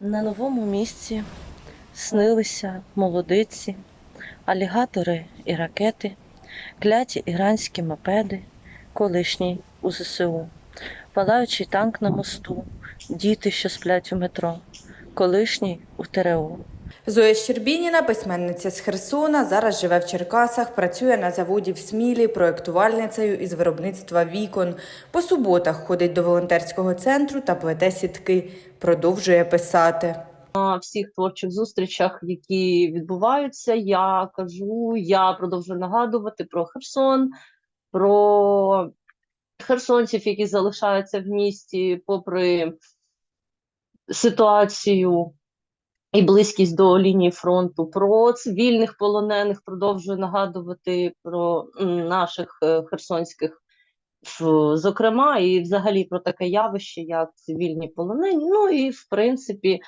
На новому місці снилися молодиці, алігатори і ракети, кляті іранські мопеди, колишній у ЗСУ, палаючий танк на мосту, діти, що сплять у метро, колишній у ТРО. Зоя Щербініна, письменниця з Херсона, зараз живе в Черкасах, працює на заводі в Смілі, проєктувальницею із виробництва вікон. По суботах ходить до волонтерського центру та плете сітки. Продовжує писати. На всіх творчих зустрічах, які відбуваються, я кажу, я продовжую нагадувати про Херсон, про херсонців, які залишаються в місті, попри ситуацію і близькість до лінії фронту, про цивільних полонених продовжую нагадувати про наших е, херсонських, зокрема, і взагалі про таке явище, як цивільні полонені. Ну і в принципі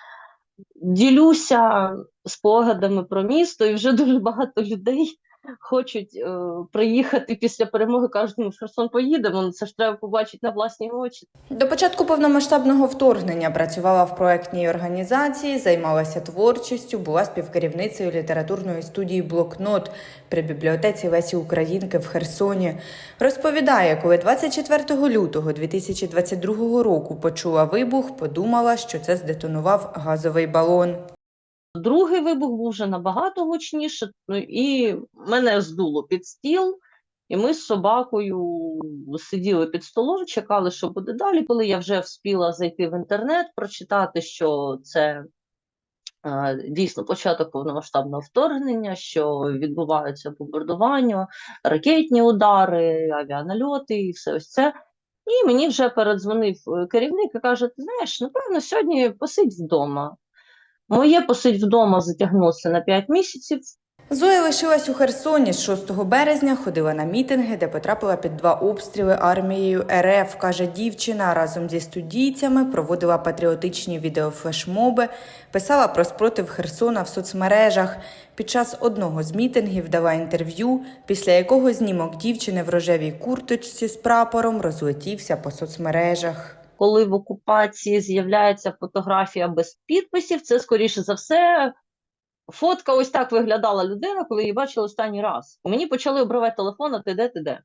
ділюся спогадами про місто, і вже дуже багато людей хочуть е, приїхати після перемоги. кажуть, ну в Херсон поїдемо. Ну це ж треба побачити на власні очі. До початку повномасштабного вторгнення працювала в проектній організації, займалася творчістю, була співкерівницею літературної студії Блокнот при бібліотеці Лесі Українки в Херсоні. Розповідає, коли 24 лютого 2022 року почула вибух, подумала, що це здетонував газовий балон. Другий вибух був вже набагато гучніше, ну і мене здуло під стіл. І ми з собакою сиділи під столом, чекали, що буде далі. Коли я вже вспіла зайти в інтернет, прочитати, що це е, дійсно початок повномасштабного вторгнення, що відбуваються бомбардування, ракетні удари, авіанальоти і все ось це. І мені вже передзвонив е, керівник і каже: Ти знаєш, напевно, сьогодні посидь вдома. Моє посидь вдома затягнулося на 5 місяців. Зоя лишилась у Херсоні з 6 березня, ходила на мітинги, де потрапила під два обстріли армією РФ, каже дівчина. Разом зі студійцями проводила патріотичні відеофлешмоби, писала про спротив Херсона в соцмережах. Під час одного з мітингів дала інтерв'ю, після якого знімок дівчини в рожевій курточці з прапором розлетівся по соцмережах. Коли в окупації з'являється фотографія без підписів, це скоріше за все. Фотка ось так виглядала людина, коли її бачила останній раз. Мені почали обривати телефон, а ти де, ти де.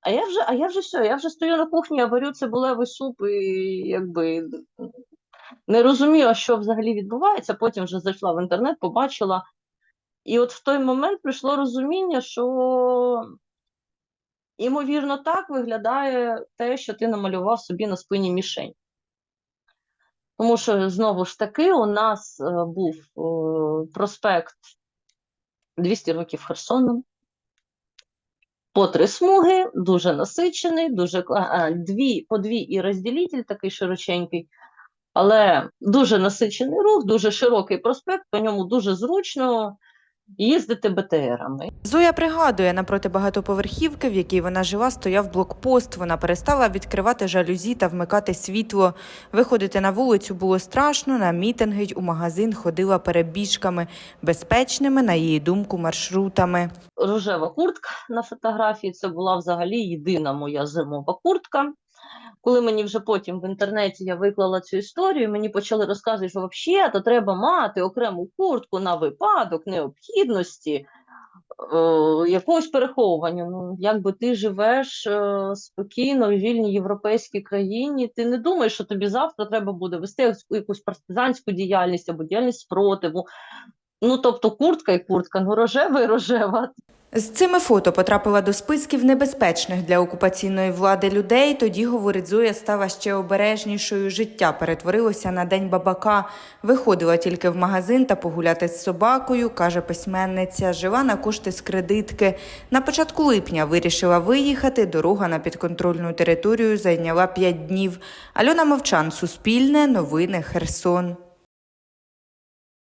А я вже, а я вже все, я вже стою на кухні, я варю цибулевий суп і якби не розуміла, що взагалі відбувається. Потім вже зайшла в інтернет, побачила. І от в той момент прийшло розуміння, що Імовірно, так виглядає те, що ти намалював собі на спині мішень. Тому що, знову ж таки, у нас е, був е, проспект 200 років Херсону. По три смуги, дуже насичений, дуже а, дві, по дві і розділитель такий широченький, але дуже насичений рух, дуже широкий проспект, по ньому дуже зручно їздити БТРами. Зоя пригадує, напроти багатоповерхівки, в якій вона жила, стояв блокпост. Вона перестала відкривати жалюзі та вмикати світло. Виходити на вулицю було страшно. На мітинги й у магазин ходила перебіжками, безпечними, на її думку, маршрутами. рожева куртка на фотографії. Це була взагалі єдина моя зимова куртка. Коли мені вже потім в інтернеті я виклала цю історію, мені почали розказувати, що взагалі то треба мати окрему куртку на випадок необхідності е, якогось переховування. Ну, якби ти живеш е, спокійно в вільній європейській країні, ти не думаєш, що тобі завтра треба буде вести якусь- партизанську діяльність або діяльність спротиву. Ну, тобто куртка і куртка, ну рожева і рожева. З цими фото потрапила до списків небезпечних для окупаційної влади людей. Тоді, говорить Зоя, стала ще обережнішою. Життя перетворилося на день бабака. Виходила тільки в магазин та погуляти з собакою, каже письменниця. Жила на кошти з кредитки. На початку липня вирішила виїхати. Дорога на підконтрольну територію зайняла п'ять днів. Альона Мовчан, Суспільне, Новини, Херсон.